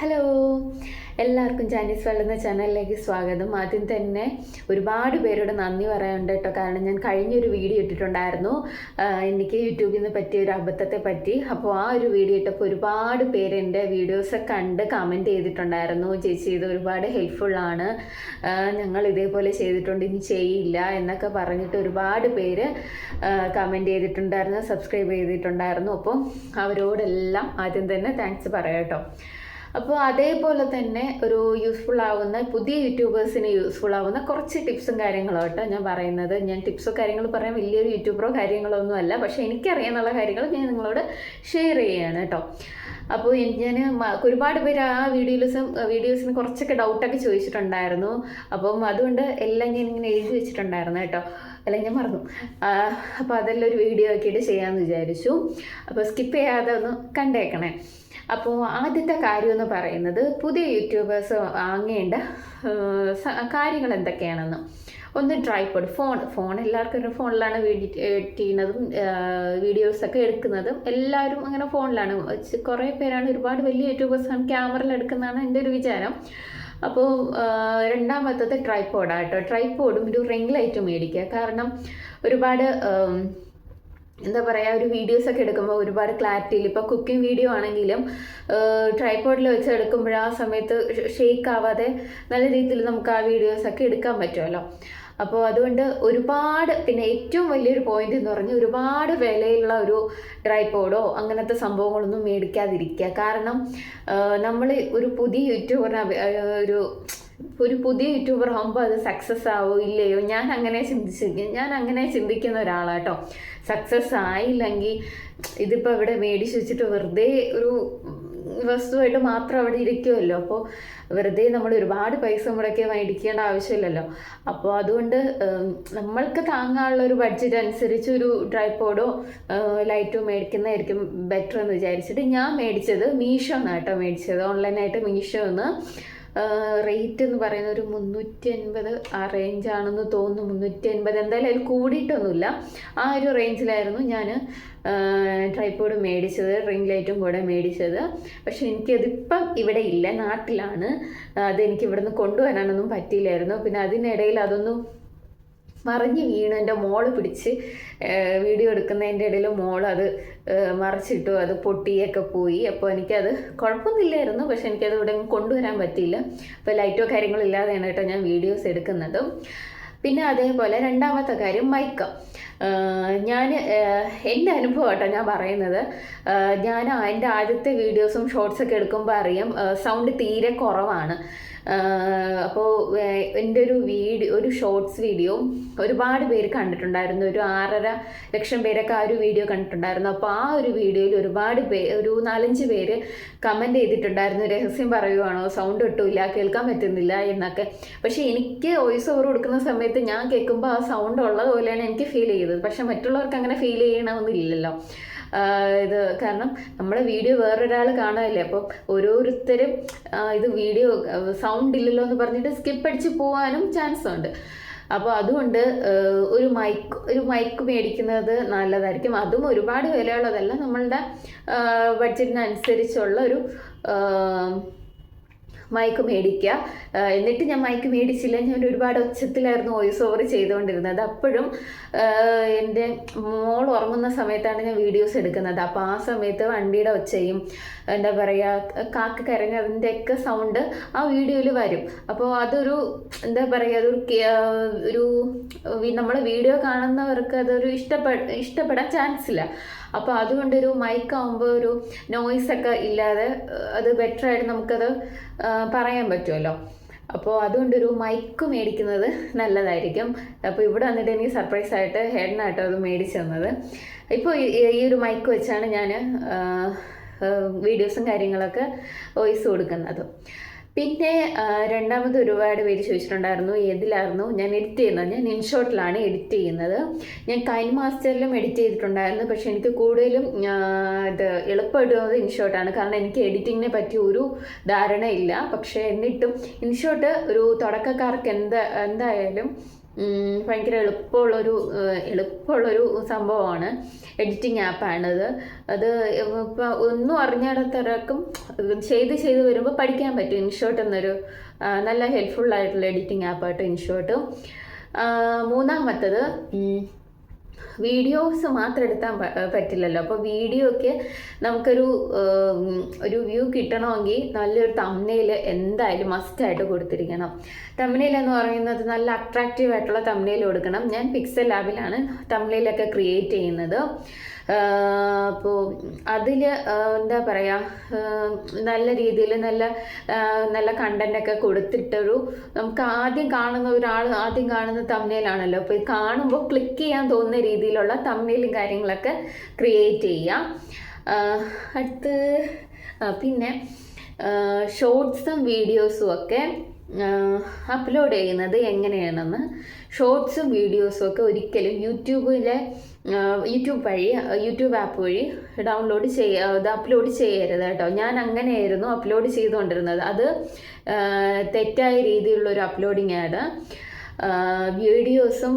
Hello എല്ലാവർക്കും Chinese world എന്ന ചാനലിലേക്ക് സ്വാഗതം. ആദ്യം തന്നെ ഒരുപാട് പേരോട് നന്ദി പറയാനുണ്ട് കേട്ടോ. കാരണം ഞാൻ കഴിഞ്ഞൊരു വീഡിയോ ഇട്ടിട്ടുണ്ടായിരുന്നു. എനിക്ക് യൂട്യൂബിൽ നിന്ന് പറ്റിയ ഒരു അബദ്ധത്തെ പറ്റി. അപ്പോൾ ആ ഒരു വീഡിയോ ഇട്ടപ്പോൾ ഒരുപാട് പേര് എന്റെ വീഡിയോസ് കണ്ട് കമന്റ് ചെയ്തിട്ടുണ്ടായിരുന്നു. ചേച്ചി ഇത് ഒരുപാട് ഹെൽപ്ഫുള്ളാണ് ഞങ്ങൾ ഇതേപോലെ ചെയ്തിട്ടുണ്ട്. ഇനി ചെയ്യില്ല എന്നൊക്കെ പറഞ്ഞിട്ട് ഒരുപാട് പേര് കമന്റ് ചെയ്തിട്ടുണ്ടായിരുന്നു സബ്സ്ക്രൈബ് ചെയ്തിട്ടുണ്ടായിരുന്നു. അപ്പോൾ അവരോടെല്ലാം ആദ്യം തന്നെ താങ്ക്സ് പറയാം കേട്ടോ. അപ്പോൾ അതേപോലെ തന്നെ ഒരു യൂസ്ഫുൾ ആവുന്ന പുതിയ യൂട്യൂബേഴ്സിന് യൂസ്ഫുൾ ആവുന്ന കുറച്ച് ടിപ്സും കാര്യങ്ങളും കേട്ടോ ഞാൻ പറയുന്നത്. ഞാൻ ടിപ്സോ കാര്യങ്ങളും പറയാൻ വലിയൊരു യൂട്യൂബറോ കാര്യങ്ങളോ ഒന്നും അല്ല. പക്ഷേ എനിക്കറിയാന്നുള്ള കാര്യങ്ങൾ ഞാൻ നിങ്ങളോട് ഷെയർ ചെയ്യുകയാണ് കേട്ടോ അപ്പോൾ ഞാൻ ഒരുപാട് പേര് ആ വീഡിയോസും വീഡിയോസിന് കുറച്ചൊക്കെ ഡൗട്ടൊക്കെ ചോദിച്ചിട്ടുണ്ടായിരുന്നു. അപ്പം അതുകൊണ്ട് എല്ലാം ഞാൻ ഇങ്ങനെ എഴുതി വെച്ചിട്ടുണ്ടായിരുന്നു കേട്ടോ അല്ലെങ്കിൽ ഞാൻ മറന്നു അപ്പോൾ അതെല്ലാം ഒരു വീഡിയോ ആക്കിയിട്ട് ചെയ്യാമെന്ന് വിചാരിച്ചു. അപ്പോൾ സ്കിപ്പ് ചെയ്യാതെ ഒന്ന് കണ്ടേക്കണേ. അപ്പോൾ ആദ്യത്തെ കാര്യം എന്ന് പറയുന്നത് പുതിയ യൂട്യൂബേഴ്സ് വാങ്ങേണ്ട കാര്യങ്ങൾ എന്തൊക്കെയാണെന്ന്. ഒന്ന് ട്രൈപോഡ് ഫോൺ ഫോൺ എല്ലാവർക്കും ഒരു ഫോണിലാണ് വീഡിയോ ചെയ്യുന്നതും വീഡിയോസൊക്കെ എടുക്കുന്നതും. എല്ലാവരും അങ്ങനെ ഫോണിലാണ് കുറേ പേരാണ് ഒരുപാട് വലിയ യൂട്യൂബേഴ്സാണ് ക്യാമറയിൽ എടുക്കുന്നതാണ് എന്റെ ഒരു വിചാരം. അപ്പോൾ രണ്ടാമത്തത് ട്രൈപ്പോഡാണ് കേട്ടോ. ട്രൈപോഡും ഒരു റിംഗ് ലൈറ്റും മേടിക്കുക. കാരണം ഒരുപാട് എന്താ പറയുക ഒരു വീഡിയോസൊക്കെ എടുക്കുമ്പോൾ ഒരുപാട് ക്ലാരിറ്റിയിൽ ഇപ്പോൾ കുക്കിംഗ് വീഡിയോ ആണെങ്കിലും ട്രൈപോഡിൽ വെച്ച് എടുക്കുമ്പോൾ ആ സമയത്ത് ഷേക്ക് ആവാതെ നല്ല രീതിയിൽ നമുക്ക് ആ വീഡിയോസൊക്കെ എടുക്കാൻ പറ്റുമല്ലോ അപ്പോൾ അതുകൊണ്ട് ഒരുപാട് പിന്നെ ഏറ്റവും വലിയൊരു പോയിന്റ് എന്ന് പറഞ്ഞാൽ ഒരുപാട് വിലയുള്ള ഒരു ഡ്രൈപോഡോ അങ്ങനത്തെ സംഭവങ്ങളൊന്നും മേടിക്കാതിരിക്കുക. കാരണം നമ്മൾ ഒരു പുതിയ യൂട്യൂബറിനെ ഒരു ഒരു പുതിയ യൂട്യൂബർ ആകുമ്പോൾ അത് സക്സസ് ആവോ ഇല്ലയോ? ഞാൻ അങ്ങനെ ചിന്തിച്ചിരിക്കും ഞാൻ അങ്ങനെ ചിന്തിക്കുന്ന ഒരാളാട്ടോ. സക്സസ് ആയില്ലെങ്കിൽ ഇതിപ്പോൾ ഇവിടെ മേടിച്ച് വെച്ചിട്ട് വെറുതെ ഒരു വസ്തുവായിട്ട് മാത്രം അവിടെ ഇരിക്കുമല്ലോ അപ്പോൾ വെറുതെ നമ്മൾ ഒരുപാട് പൈസ മുടക്കി മേടിക്കേണ്ട ആവശ്യമില്ലല്ലോ. അപ്പോൾ അതുകൊണ്ട് നമ്മൾക്ക് താങ്ങാനുള്ള ഒരു ബഡ്ജറ്റ് അനുസരിച്ച് ഒരു ട്രൈപ്പോഡോ ലൈറ്റോ മേടിക്കുന്നതായിരിക്കും ബെറ്റർ എന്ന് വിചാരിച്ചിട്ട് ഞാൻ മേടിച്ചത് മീഷോ എന്നാണ് കേട്ടോ മേടിച്ചത്. ഓൺലൈനായിട്ട് മീഷോ എന്ന് റേറ്റ് എന്ന് പറയുന്നത് ഒരു മുന്നൂറ്റി അൻപത് ആ റേഞ്ചാണെന്ന് തോന്നുന്നു. മുന്നൂറ്റി അൻപത് എന്തായാലും അതിൽ കൂടിയിട്ടൊന്നുമില്ല. ആ ഒരു റേഞ്ചിലായിരുന്നു ഞാൻ ട്രൈപ്പോഡ് മേടിച്ചത് റിംഗ് ലൈറ്റും കൂടെ മേടിച്ചത്. പക്ഷെ എനിക്കതിപ്പം ഇവിടെ ഇല്ല നാട്ടിലാണ്. അതെനിക്ക് ഇവിടുന്ന് കൊണ്ടുവരാനൊന്നും പറ്റിയില്ലായിരുന്നു. പിന്നെ അതിനിടയിൽ അതൊന്നും മറിഞ്ഞ് വീണ്. എന്റെ മോൾ പിടിച്ച് വീഡിയോ എടുക്കുന്നതിന്റെ ഇടയിൽ മോൾ അത് മറിച്ചിട്ടു അത് പൊട്ടിയൊക്കെ പോയി. അപ്പോൾ എനിക്കത് കുഴപ്പമൊന്നുമില്ലായിരുന്നു. പക്ഷെ എനിക്കത് ഇവിടെ കൊണ്ടുവരാൻ പറ്റിയില്ല. അപ്പോൾ ലൈറ്റോ കാര്യങ്ങളോ ഇല്ലാതെയാണ് കേട്ടോ ഞാൻ വീഡിയോസ് എടുക്കുന്നതും. പിന്നെ അതേപോലെ രണ്ടാമത്തെ കാര്യം മൈക്ക് ഞാൻ എന്റെ അനുഭവം കേട്ടോ ഞാൻ പറയുന്നത്. ഞാൻ എന്റെ ആദ്യത്തെ വീഡിയോസും ഷോർട്സൊക്കെ എടുക്കുമ്പോൾ അറിയാം സൗണ്ട് തീരെ കുറവാണ്. അപ്പോൾ എന്റെ ഒരു വീഡിയോ ഒരു ഷോർട്സ് വീഡിയോ ഒരുപാട് പേര് കണ്ടിട്ടുണ്ടായിരുന്നു. ഒരു ആറര ലക്ഷം പേരൊക്കെ ആ ഒരു വീഡിയോ കണ്ടിട്ടുണ്ടായിരുന്നു. അപ്പോൾ ആ ഒരു വീഡിയോയിൽ ഒരുപാട് പേ ഒരു നാലഞ്ച് പേര് കമന്റ് ചെയ്തിട്ടുണ്ടായിരുന്നു. രഹസ്യം പറയുവാണോ സൗണ്ട് ഒട്ടുമില്ല കേൾക്കാൻ പറ്റുന്നില്ല എന്നൊക്കെ. പക്ഷേ എനിക്ക് വോയിസ് ഓവർ കൊടുക്കുന്ന സമയത്ത് ഞാൻ കേൾക്കുമ്പോൾ ആ സൗണ്ട് ഉള്ളത് പോലെയാണ് എനിക്ക് ഫീൽ ചെയ്തത് പക്ഷേ മറ്റുള്ളവർക്ക് അങ്ങനെ ഫീൽ ചെയ്യണമെന്നില്ലല്ലോ ഇത് കാരണം നമ്മുടെ വീഡിയോ വേറൊരാൾ കാണുമല്ലേ അപ്പം ഓരോരുത്തരും ഇത് വീഡിയോ സൗണ്ട് ഇല്ലല്ലോ എന്ന് പറഞ്ഞിട്ട് സ്കിപ്പ് അടിച്ച് പോകാനും ചാൻസ് ഉണ്ട്. അപ്പോൾ അതുകൊണ്ട് ഒരു മൈക്ക് ഒരു മൈക്ക് മേടിക്കുന്നത് നല്ലതായിരിക്കും. അതും ഒരുപാട് വിലയുള്ളതല്ല. നമ്മളുടെ ബഡ്ജറ്റിനനുസരിച്ചുള്ള ഒരു മൈക്ക് മേടിക്കുക എന്നിട്ട് ഞാൻ മൈക്ക് മേടിച്ചില്ല. ഞാൻ ഒരുപാട് ഒച്ചത്തിലായിരുന്നു വോയിസ് ഓവർ ചെയ്തുകൊണ്ടിരുന്നത്. അപ്പോഴും എന്റെ മോൾ ഉറങ്ങുന്ന സമയത്താണ് ഞാൻ വീഡിയോസ് എടുക്കുന്നത്. അപ്പോൾ ആ സമയത്ത് വണ്ടിയുടെ ഒച്ചയും എന്താ പറയുക കാക്ക കരഞ്ഞതിന്റെയൊക്കെ സൗണ്ട് ആ വീഡിയോയിൽ വരും. അപ്പോൾ അതൊരു എന്താ പറയുക അതൊരു ഒരു നമ്മൾ വീഡിയോ കാണുന്നവർക്ക് അതൊരു ഇഷ്ടപ്പെട ഇഷ്ടപ്പെടാൻ ചാൻസ് ഇല്ല. അപ്പോൾ അതുകൊണ്ട് ഒരു മൈക്ക് ആകുമ്പോൾ ഒരു നോയ്സൊക്കെ ഇല്ലാതെ അത് ബെറ്റർ ബെറ്ററായിട്ട് നമുക്കത് പറയാൻ പറ്റുമല്ലോ. അപ്പോൾ അതുകൊണ്ടൊരു മൈക്ക് മേടിക്കുന്നത് നല്ലതായിരിക്കും. അപ്പോൾ ഇവിടെ വന്നിട്ട് എനിക്ക് സർപ്രൈസ് ആയിട്ട് ഹെഡിനായിട്ടോ അത് മേടിച്ചു തന്നത്. ഇപ്പോൾ ഈ ഒരു മൈക്ക് വെച്ചാണ് ഞാൻ വീഡിയോസും കാര്യങ്ങളൊക്കെ വോയിസ് കൊടുക്കുന്നത്. പിന്നെ രണ്ടാമത് ഒരുപാട് പേര് ചോദിച്ചിട്ടുണ്ടായിരുന്നു ഏതിലായിരുന്നു? ഞാൻ എഡിറ്റ് ചെയ്യുന്നത്. ഞാൻ ഇൻഷോട്ടിലാണ് എഡിറ്റ് ചെയ്യുന്നത്. ഞാൻ കൈൻ മാസ്റ്ററിലും എഡിറ്റ് ചെയ്തിട്ടുണ്ടായിരുന്നു. പക്ഷേ എനിക്ക് കൂടുതലും ഇത് എളുപ്പമായിട്ടുള്ളത് ഇൻഷോട്ടാണ് കാരണം എനിക്ക് എഡിറ്റിങ്ങിനെ പറ്റി ഒരു ധാരണയില്ല. പക്ഷേ എന്നിട്ടും ഇൻഷോട്ട് ഒരു തുടക്കക്കാർക്ക് എന്താ എന്തായാലും ഭയങ്കര എളുപ്പമുള്ളൊരു എളുപ്പമുള്ളൊരു സംഭവമാണ്. എഡിറ്റിംഗ് ആപ്പാണിത് അത് ഇപ്പോൾ ഒന്നും അറിഞ്ഞിടത്തവർക്കും ചെയ്ത് ചെയ്ത് വരുമ്പോൾ പഠിക്കാൻ പറ്റും ഇൻഷോട്ട് എന്നൊരു നല്ല ഹെൽപ്ഫുൾ ആയിട്ടുള്ള എഡിറ്റിംഗ് ആപ്പായിട്ട് ഇൻഷോട്ട് മൂന്നാമത്തത് വീഡിയോസ് മാത്രം എടുത്താൽ പറ്റില്ലല്ലോ. അപ്പോൾ വീഡിയോ ഒക്കെ നമുക്കൊരു ഒരു വ്യൂ കിട്ടണമെങ്കിൽ നല്ലൊരു തമ്മനയിൽ എന്തായാലും മസ്റ്റായിട്ട് കൊടുത്തിരിക്കണം. തമ്മനയിൽ എന്ന് പറയുന്നത് നല്ല അട്രാക്റ്റീവ് ആയിട്ടുള്ള തമ്മനയിൽ കൊടുക്കണം. ഞാൻ പിക്സൽ ലാബിലാണ് തമ്മനയിലൊക്കെ ക്രിയേറ്റ് ചെയ്യുന്നത്. അപ്പോൾ അതിൽ എന്താ പറയുക നല്ല രീതിയിൽ നല്ല നല്ല കണ്ടന്റൊക്കെ കൊടുത്തിട്ടൊരു നമുക്ക് ആദ്യം കാണുന്ന ഒരാൾ ആദ്യം കാണുന്ന തമ്മിലാണല്ലോ അപ്പോൾ കാണുമ്പോൾ ക്ലിക്ക് ചെയ്യാൻ തോന്നുന്ന രീതിയിലുള്ള തമ്മിലും കാര്യങ്ങളൊക്കെ ക്രിയേറ്റ് ചെയ്യാം. അടുത്ത് പിന്നെ ഷോർട്സും വീഡിയോസും ഒക്കെ അപ്ലോഡ് ചെയ്യുന്നത് എങ്ങനെയാണെന്ന് ഷോർട്സും വീഡിയോസും ഒക്കെ ഒരിക്കലും യൂട്യൂബിലെ യൂട്യൂബ് വഴി യൂട്യൂബ് ആപ്പ് വഴി ഡൗൺലോഡ് ചെയ്യ അത് അപ്ലോഡ് ചെയ്യരുത് കേട്ടോ. ഞാൻ അങ്ങനെയായിരുന്നു അപ്ലോഡ് ചെയ്തുകൊണ്ടിരുന്നത്. അത് തെറ്റായ തെറ്റായ രീതിയിലുള്ളൊരു അപ്ലോഡിംഗ് ആണ്. വീഡിയോസും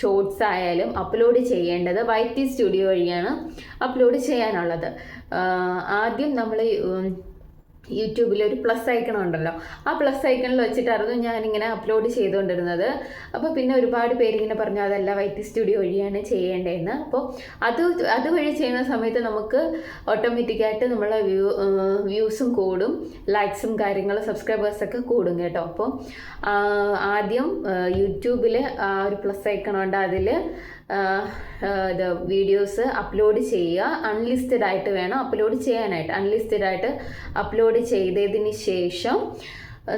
ഷോർട്സ് ആയാലും അപ്ലോഡ് ചെയ്യേണ്ടത് വൈറ്റി സ്റ്റുഡിയോ വഴിയാണ് അപ്ലോഡ് ചെയ്യാനുള്ളത്. ആദ്യം നമ്മൾ യൂട്യൂബിൽ ഒരു പ്ലസ് ഐക്കൺ ഉണ്ടല്ലോ. ആ പ്ലസ് ഐക്കണിൽ വെച്ചിട്ടായിരുന്നു ഞാനിങ്ങനെ അപ്ലോഡ് ചെയ്തുകൊണ്ടിരുന്നത് അപ്പോൾ പിന്നെ ഒരുപാട് പേരിങ്ങനെ പറഞ്ഞു അതല്ല വൈറ്റി സ്റ്റുഡിയോ വഴിയാണ് ചെയ്യേണ്ടതെന്ന് അപ്പോൾ അത് അതുവഴി ചെയ്യുന്ന സമയത്ത് നമുക്ക് ഓട്ടോമാറ്റിക്കായിട്ട് നമ്മളെ വ്യൂ വ്യൂസും കൂടും. ലൈക്സും കാര്യങ്ങളും സബ്സ്ക്രൈബേഴ്സൊക്കെ കൂടും കേട്ടോ. അപ്പോൾ ആദ്യം യൂട്യൂബിൽ ആ ഒരു പ്ലസ് ഐക്കൺ ഉണ്ട്. അതിൽ ഇത് വീഡിയോസ് അപ്ലോഡ് ചെയ്യുക. അൺലിസ്റ്റഡ് ആയിട്ട് വേണം അപ്ലോഡ് ചെയ്യാനായിട്ട്. അൺലിസ്റ്റഡ് ആയിട്ട് അപ്ലോഡ് ചെയ്തതിന് ശേഷം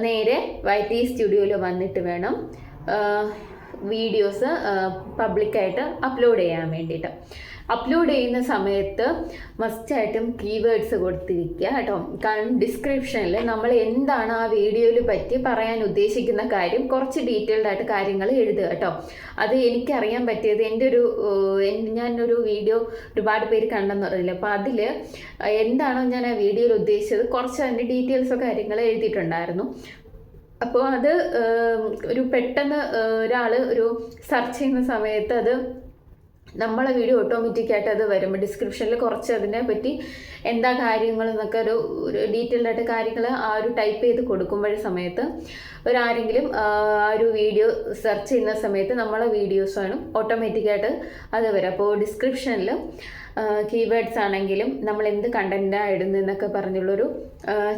നേരെ വൈറ്റി സ്റ്റുഡിയോയിൽ വന്നിട്ട് വേണം വീഡിയോസ് പബ്ലിക്കായിട്ട് അപ്ലോഡ് ചെയ്യാൻ വേണ്ടിയിട്ട്. അപ്ലോഡ് ചെയ്യുന്ന സമയത്ത് മസ്റ്റായിട്ടും കീവേഡ്സ് കൊടുത്തിരിക്കുക കേട്ടോ. കാരണം ഡിസ്ക്രിപ്ഷനിൽ നമ്മൾ എന്താണ് ആ വീഡിയോയിൽ പറ്റി പറയാൻ ഉദ്ദേശിക്കുന്ന കാര്യം കുറച്ച് ഡീറ്റെയിൽഡ് ആയിട്ട് കാര്യങ്ങൾ എഴുതുക കേട്ടോ. അത് എനിക്കറിയാൻ പറ്റിയത് എന്റെ ഒരു ഞാനൊരു വീഡിയോ ഒരുപാട് പേര് കണ്ടെന്ന് പറഞ്ഞില്ല അപ്പോൾ അതിൽ എന്താണോ ഞാൻ ആ വീഡിയോയിൽ ഉദ്ദേശിച്ചത് കുറച്ച് അതിന്റെ ഡീറ്റെയിൽസോ കാര്യങ്ങൾ എഴുതിയിട്ടുണ്ടായിരുന്നു. അപ്പോൾ അത് ഒരു പെട്ടെന്ന് ഒരാൾ ഒരു സെർച്ച് ചെയ്യുന്ന സമയത്ത് അത് നമ്മളെ വീഡിയോ ഓട്ടോമാറ്റിക്കായിട്ട് അത് വരുമ്പോൾ ഡിസ്ക്രിപ്ഷനിൽ കുറച്ച് അതിനെ പറ്റി എന്താ കാര്യങ്ങൾ എന്നൊക്കെ ഒരു ഒരു ഡീറ്റെയിൽഡ് ആയിട്ട് കാര്യങ്ങൾ ആ ഒരു ടൈപ്പ് ചെയ്ത് കൊടുക്കുമ്പോഴ സമയത്ത് ഒരാരെങ്കിലും ആ ഒരു വീഡിയോ സെർച്ച് ചെയ്യുന്ന സമയത്ത് നമ്മളെ വീഡിയോസ് വേണം ഓട്ടോമാറ്റിക്കായിട്ട് അത് വരും. അപ്പോൾ ഡിസ്ക്രിപ്ഷനിൽ കീവേഡ്സ് ആണെങ്കിലും നമ്മൾ എന്ത് കണ്ടന്റാണ് ഇടുന്നതെന്നൊക്കെ പറഞ്ഞുള്ളൊരു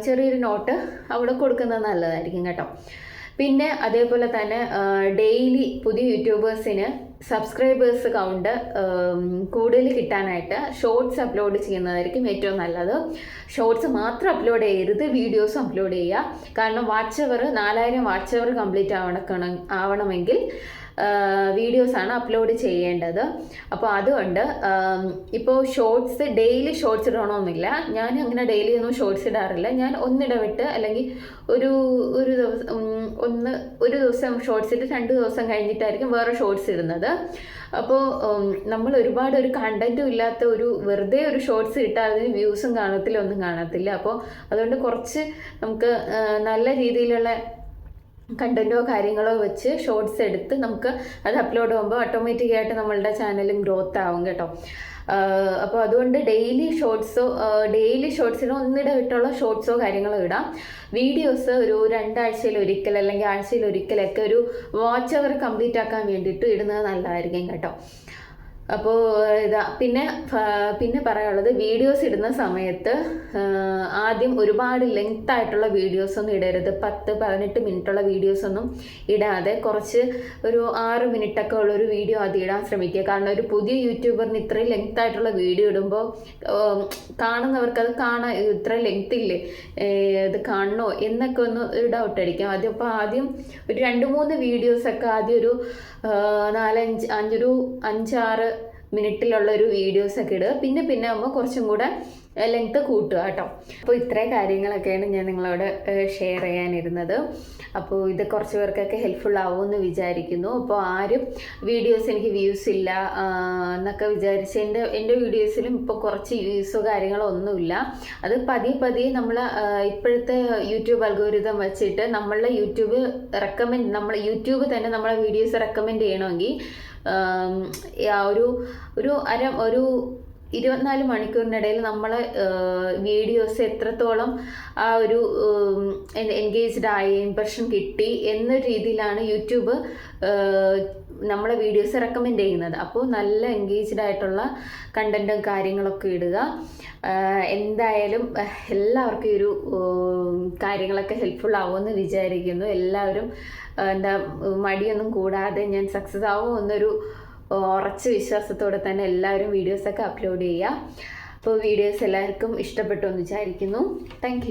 ചെറിയൊരു നോട്ട് അവിടെ കൊടുക്കുന്നത് നല്ലതായിരിക്കും കേട്ടോ. പിന്നെ അതേപോലെ തന്നെ ഡെയിലി പുതിയ യൂട്യൂബേഴ്സിന് സബ്സ്ക്രൈബേഴ്സ് കൗണ്ട് കൂടുതൽ കിട്ടാനായിട്ട് ഷോർട്സ് അപ്ലോഡ് ചെയ്യുന്നതായിരിക്കും ഏറ്റവും നല്ലത്. ഷോർട്സ് മാത്രം അപ്ലോഡ് ചെയ്യരുത് വീഡിയോസ് അപ്ലോഡ് ചെയ്യുക. കാരണം വാച്ച് അവർ നാലായിരം വാച്ച് അവർ കംപ്ലീറ്റ് ആവണക്കണം ആവണമെങ്കിൽ വീഡിയോസാണ് അപ്ലോഡ് ചെയ്യേണ്ടത്. അപ്പോൾ അതുകൊണ്ട് ഇപ്പോൾ ഷോർട്സ് ഡെയിലി ഷോർട്സ് ഇടണമെന്നില്ല ഞാൻ അങ്ങനെ ഡെയിലി ഒന്നും ഷോർട്സ് ഇടാറില്ല. ഞാൻ ഒന്നിടവിട്ട് അല്ലെങ്കിൽ ഒരു ഒരു ദിവസം ഒന്ന് ഒരു ദിവസം ഷോർട്സ് ഇട്ട് രണ്ട് ദിവസം കഴിഞ്ഞിട്ടായിരിക്കും വേറെ ഷോർട്സ് ഇടുന്നത്. അപ്പോൾ നമ്മൾ ഒരുപാട് ഒരു കണ്ടന്റും ഇല്ലാത്ത ഒരു വെറുതെ ഒരു ഷോർട്സ് ഇട്ടാൽ അതിന് വ്യൂസും കാണത്തില്ല ഒന്നും കാണത്തില്ല. അപ്പോൾ അതുകൊണ്ട് കുറച്ച് നമുക്ക് നല്ല രീതിയിലുള്ള കണ്ടന്റോ കാര്യങ്ങളോ വെച്ച് ഷോർട്സ് എടുത്ത് നമുക്ക് അത് അപ്ലോഡ് ചെയ്യുമ്പോൾ ഓട്ടോമാറ്റിക്കായിട്ട് നമ്മളുടെ ചാനലും ഗ്രോത്ത് ആവും കേട്ടോ. അപ്പോൾ അതുകൊണ്ട് ഡെയിലി ഷോർട്സോ ഡെയിലി ഷോർട്സിന് ഒന്നിടെ വിട്ടുള്ള ഷോർട്സോ കാര്യങ്ങളോ ഇടാം. വീഡിയോസ് ഒരു രണ്ടാഴ്ചയിൽ ഒരിക്കൽ അല്ലെങ്കിൽ ആഴ്ചയിൽ ഒരിക്കലൊക്കെ ഒരു വാച്ച് അവർ കംപ്ലീറ്റ് ആക്കാൻ വേണ്ടിയിട്ട് ഇടുന്നത് നല്ലതായിരിക്കും കേട്ടോ. അപ്പോൾ ഇതാ പിന്നെ പിന്നെ പറയാനുള്ളത് വീഡിയോസ് ഇടുന്ന സമയത്ത് ആദ്യം ഒരുപാട് ലെങ്ത് ആയിട്ടുള്ള വീഡിയോസ് ഒന്നും ഇടരുത്. പത്ത് പതിനെട്ട് മിനിറ്റുള്ള വീഡിയോസ് ഒന്നും ഇടാതെ കുറച്ച് ഒരു ആറ് മിനിറ്റൊക്കെ ഉള്ള ഒരു വീഡിയോ ആദ്യം ഇടാൻ ശ്രമിക്കുക. കാരണം ഒരു പുതിയ യൂട്യൂബറിന് ഇത്രയും ലെങ്ത് ആയിട്ടുള്ള വീഡിയോ ഇടുമ്പോൾ കാണുന്നവർക്ക് അത് കാണാൻ ഇത്ര ലെങ്ത് ഇല്ലേ? ഇത് കാണണോ? എന്നൊക്കെ ഒന്ന് ഒരു ഡൗട്ട് അടിക്കാം. ആദ്യം അപ്പോൾ ആദ്യം ഒരു രണ്ട് മൂന്ന് വീഡിയോസൊക്കെ ആദ്യം ഒരു നാലഞ്ച് അഞ്ചൊരു അഞ്ചാറ് മിനിറ്റിലുള്ള ഒരു വീഡിയോസൊക്കെ ഇടുക. പിന്നെ പിന്നെ ആകുമ്പോൾ കുറച്ചും കൂടെ ലെങ്ത്ത് കൂട്ടുക കേട്ടോ. അപ്പോൾ ഇത്രയും കാര്യങ്ങളൊക്കെയാണ് ഞാൻ നിങ്ങളോട് ഷെയർ ചെയ്യാനിരുന്നത്. അപ്പോൾ ഇത് കുറച്ച് പേർക്കൊക്കെ ഹെൽപ്ഫുൾ ആവുമെന്ന് വിചാരിക്കുന്നു. അപ്പോൾ ആരും വീഡിയോസ് എനിക്ക് വ്യൂസ് ഇല്ല എന്നൊക്കെ വിചാരിച്ച് എന്റെ എന്റെ വീഡിയോസിലും ഇപ്പോൾ കുറച്ച് വ്യൂസോ കാര്യങ്ങളോ ഒന്നുമില്ല. അത് പതിയെ പതിയെ നമ്മൾ ഇപ്പോഴത്തെ യൂട്യൂബ് അൽഗോരിതം വെച്ചിട്ട് നമ്മളുടെ യൂട്യൂബ് റെക്കമെൻഡ് നമ്മൾ യൂട്യൂബ് തന്നെ നമ്മളെ വീഡിയോസ് റെക്കമെൻഡ് ചെയ്യണമെങ്കിൽ ഒരു ഒരു അര ഒരു ഇരുപത്തിനാല് മണിക്കൂറിനിടയിൽ നമ്മളെ വീഡിയോസ് എത്രത്തോളം ആ ഒരു എൻഗേജ്ഡ് ആയി ഇമ്പ്രഷൻ കിട്ടി എന്ന രീതിയിലാണ് യൂട്യൂബ് നമ്മളെ വീഡിയോസ് റെക്കമെൻഡ് ചെയ്യുന്നത്. അപ്പോൾ നല്ല എൻഗേജ്ഡ് ആയിട്ടുള്ള കണ്ടന്റും കാര്യങ്ങളൊക്കെ ഇടുക. എന്തായാലും എല്ലാവർക്കും ഈ ഒരു കാര്യങ്ങളൊക്കെ ഹെൽപ്ഫുൾ ആവുമെന്ന് വിചാരിക്കുന്നു. എല്ലാവരും എന്താ മടിയൊന്നും കൂടാതെ ഞാൻ സക്സസ് ആവും എന്നൊരു ഉറച്ച വിശ്വാസത്തോടെ തന്നെ എല്ലാവരും വീഡിയോസൊക്കെ അപ്ലോഡ് ചെയ്യുക. അപ്പോൾ വീഡിയോസ് എല്ലാവർക്കും ഇഷ്ടപ്പെട്ടു എന്ന് വിചാരിക്കുന്നു. താങ്ക്